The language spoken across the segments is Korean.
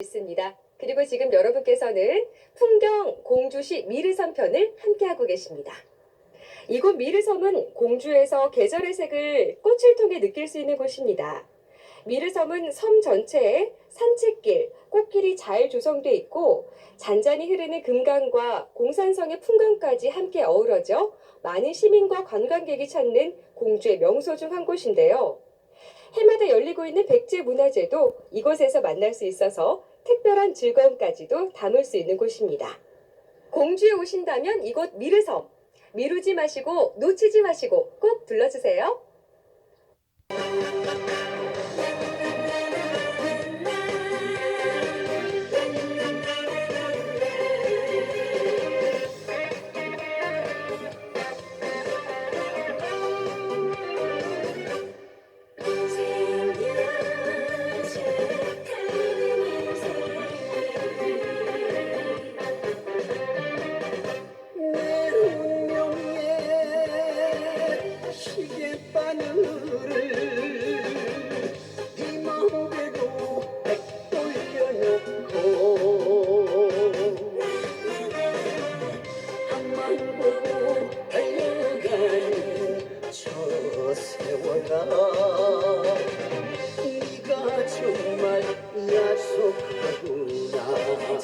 있습니다. 그리고 지금 여러분께서는 풍경 공주시 미르섬 편을 함께하고 계십니다. 이곳 미르섬은 공주에서 계절의 색을 꽃을 통해 느낄 수 있는 곳입니다. 미르섬은 섬 전체에 산책길, 꽃길이 잘 조성돼 있고 잔잔히 흐르는 금강과 공산성의 풍광까지 함께 어우러져 많은 시민과 관광객이 찾는 공주의 명소 중 한 곳인데요. 해마다 열리고 있는 백제 문화제도 이곳에서 만날 수 있어서 특별한 즐거움까지도 담을 수 있는 곳입니다. 공주에 오신다면 이곳 미르섬 미루지 마시고 놓치지 마시고 꼭 들러주세요.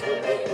한